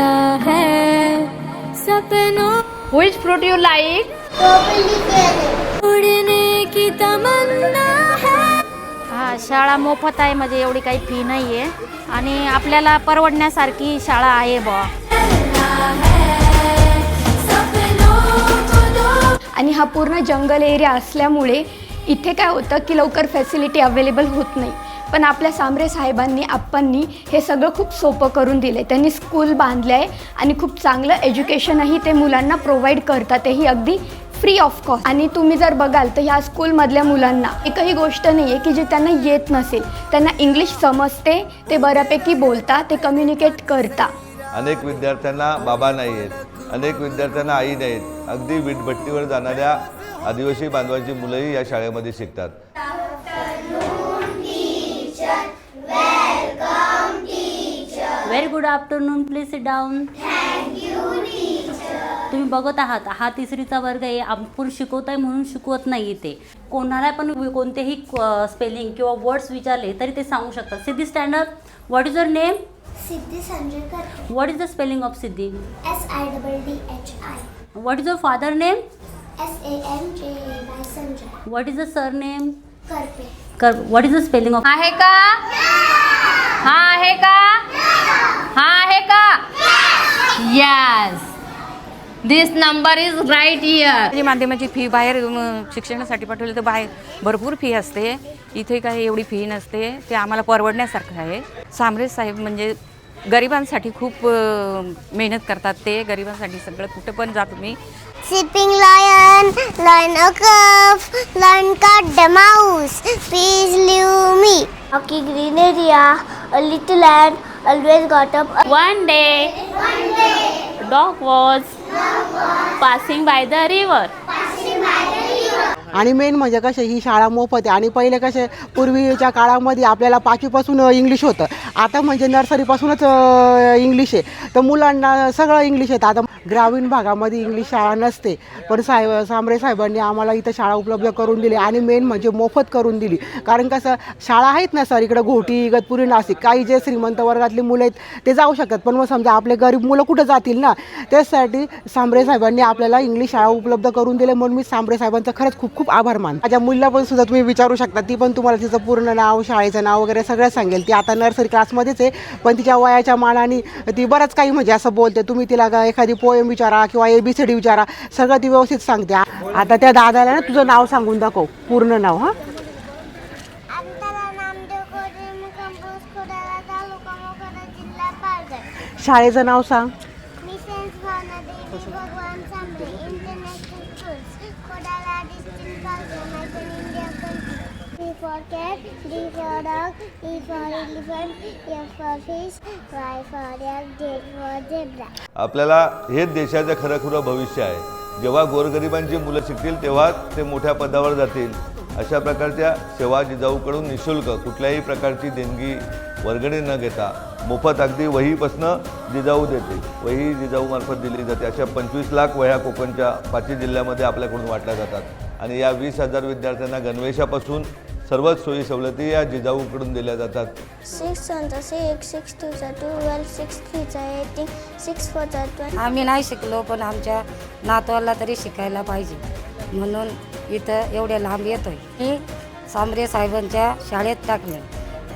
तमन्ना है सपनों Which fruit you like? उड़ने की तमन्ना है। हा शाळा मोफत आहे म्हणजे एवढी काही फी नाही आहे आणि आपल्याला परवडण्यासारखी शाळा आहे बुवा. आणि हा पूर्ण जंगल एरिया असल्यामुळे इथे काय होतं की लवकर फॅसिलिटी अवेलेबल होत नाही. पण आपल्या सांबरे साहेबांनी आप्पांनी हे सगळं खूप सोपं करून दिलं त्यांनी स्कूल बांधले आहे आणि खूप चांगलं एज्युकेशनही ते मुलांना प्रोव्हाइड करतात. तेही अगदी फ्री ऑफ कॉस्ट आणि तुम्ही जर बघाल तर ह्या स्कूलमधल्या मुलांना एकही गोष्ट नाही आहे की जे त्यांना येत नसेल. त्यांना इंग्लिश समजते ते बऱ्यापैकी बोलता ते कम्युनिकेट करता. अनेक विद्यार्थ्यांना बाबा नाही आहेत. अनेक विद्यार्थ्यांना आई नाहीत. अगदी वीटभट्टीवर जाणाऱ्या आदिवासी बांधवांची मुलंही या शाळेमध्ये शिकतात. Very good afternoon please sit down तुम्ही बघत आहात हा तिसरीचा वर्ग आहे. आपण शिकवत आहे म्हणून शिकवत नाही इथे. कोणाला पण वि- कोणतेही स्पेलिंग किंवा वर्ड्स विचारले तरी ते सांगू शकतात. Siddhi standard what is your name Siddhi Sanjay what is the spelling of Siddhi? S I double D H I what is your father name S A M J Y Sanjay what is the surname Karpe कर what is the spelling of आहे का? हा आहे का? हा आहे का? Yes this number is right year जी माध्यमाची फी बाहेर शिक्षणासाठी पाठवली तर बाहेर भरपूर फी असते. इथे काही एवढी फी नसते. ते आम्हाला परवडण्यासारखं आहे. सांबरे साहेब म्हणजे गरिबांसाठी खूप अ, मेहनत करतात ते. गरिबांसाठी सगळं कुठं पण जा तुम्ही. Sipping lion, lion a calf, lion cut the mouse. Please leave me. Rocky green area, a little land, always got up. One day, dog was passing by the river. आणि मेन म्हणजे कसे ही शाळा मोफत आहे. आणि पहिले कसे पूर्वीच्या काळामध्ये आपल्याला पाचवीपासून इंग्लिश होतं. आता म्हणजे नर्सरीपासूनच इंग्लिश आहे. तर मुलांना सगळं इंग्लिश येतं. आता ग्रामीण भागामध्ये इंग्लिश शाळा नसते. पण साहेब सांबरे साहेबांनी आम्हाला इथं शाळा उपलब्ध करून दिली आणि मेन म्हणजे मोफत करून दिली. कारण कसं शाळा आहेत ना सर इकडं घोटी इगतपुरी नाशिक. काही जे श्रीमंत वर्गातली मुलं आहेत ते जाऊ शकतात. पण मग समजा आपले गरीब मुलं कुठं जातील ना? त्यासाठी सांबरे साहेबांनी आपल्याला इंग्लिश शाळा उपलब्ध करून दिले म्हणून मी सांबरे साहेबांचा खरंच खूप खूप आभार मान माझ्या मुलीला पण सुद्धा तुम्ही विचारू शकता. ती पण तुम्हाला तिचं पूर्ण नाव शाळेचं नाव वगैरे सगळं सांगेल. ती आता नर्सरी क्लासमध्येच आहे पण तिच्या वयाच्या मानाने ती बरंच काही म्हणजे असं बोलते. तुम्ही तिला का एखादी पोएम विचारा किंवा ए बी सी डी विचारा सगळं ती व्यवस्थित सांगते. आता त्या दादाला ना तुझं नाव सांगून दाखव पूर्ण नाव हां? शाळेचं नाव सांग. For cat, D for dog, E for elephant, F for fish, Y for yak, Z for zebra. आपल्याला हेच देशाचं खरं खुरं भविष्य आहे. जेव्हा गोरगरिबांची मुलं शिकतील तेव्हा ते मोठ्या पदावर जातील. अशा प्रकारच्या सेवा जिजाऊकडून निशुल्क कुठल्याही प्रकारची देणगी वर्गणी न घेता मोफत अगदी वहीपासनं जिजाऊ देते. वही जिजाऊमार्फत दिली जाते. अशा पंचवीस लाख वह्या कोकणच्या पाचही जिल्ह्यामध्ये आपल्याकडून वाटल्या जातात. आणि या वीस हजार विद्यार्थ्यांना गणवेशापासून सर्वच सोयी सवलती या जिजाऊकडून दिल्या जातात. Six, six two the twelve, six three the eighteen, six four the twenty. आम्ही नाही शिकलो पण आमच्या नातवाला तरी शिकायला पाहिजे. म्हणून इथं एवढ्या लांब येतोय. मी सांबरे साहेबांच्या शाळेत टाकले.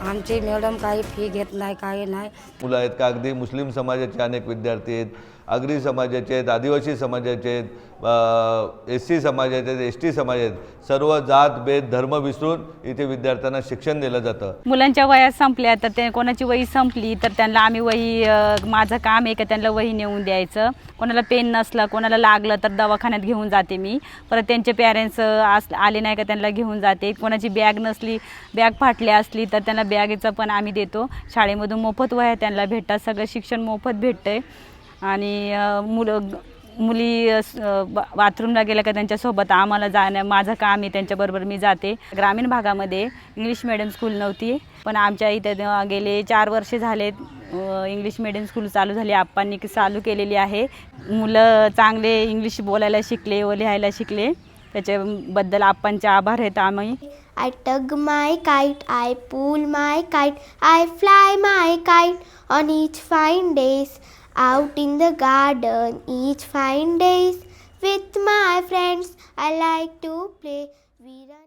आमची मॅडम काही फी घेत नाही काही नाही. मुलं आहेत का? अगदी मुस्लिम समाजाचे अनेक विद्यार्थी आहेत. आगरी समाजाचे आहेत आदिवासी समाजाचे आहेत एस सी समाजाचे आहेत एस टी समाज आहेत सर्व जात भेद धर्म विसरून इथे विद्यार्थ्यांना शिक्षण दिलं जातं. मुलांच्या वया संपल्या तर ते कोणाची वही संपली तर त्यांना आम्ही वही माझं काम आहे का त्यांना वही नेऊन द्यायचं. कोणाला पेन नसलं कोणाला लागलं तर दवाखान्यात घेऊन जाते मी. परत त्यांचे पॅरेंट्स आस आले नाही का त्यांना घेऊन जाते. कोणाची बॅग नसली बॅग फाटली असली तर त्यांना बॅगेचं पण आम्ही देतो. शाळेमधून मोफत वह्या त्यांना भेटतात. सगळं शिक्षण मोफत भेटतं आहे आणि मुलं मुली बाथरूमला गेल्या का त्यांच्यासोबत आम्हाला जाणं माझं काम आहे त्यांच्याबरोबर मी जाते. ग्रामीण भागामध्ये इंग्लिश मिडियम स्कूल नव्हती पण आमच्या इथे गेले चार वर्षे झालेत इंग्लिश मिडियम स्कूल चालू झाली आप्पांनी चालू केलेली आहे. मुलं चांगले इंग्लिश बोलायला शिकले व लिहायला शिकले त्याच्याबद्दल आप्पांचे आभार आहेत आम्ही. I tug my kite I pull my kite I fly my kite on each fine days out in the garden each fine days with my friends. I like to play. We.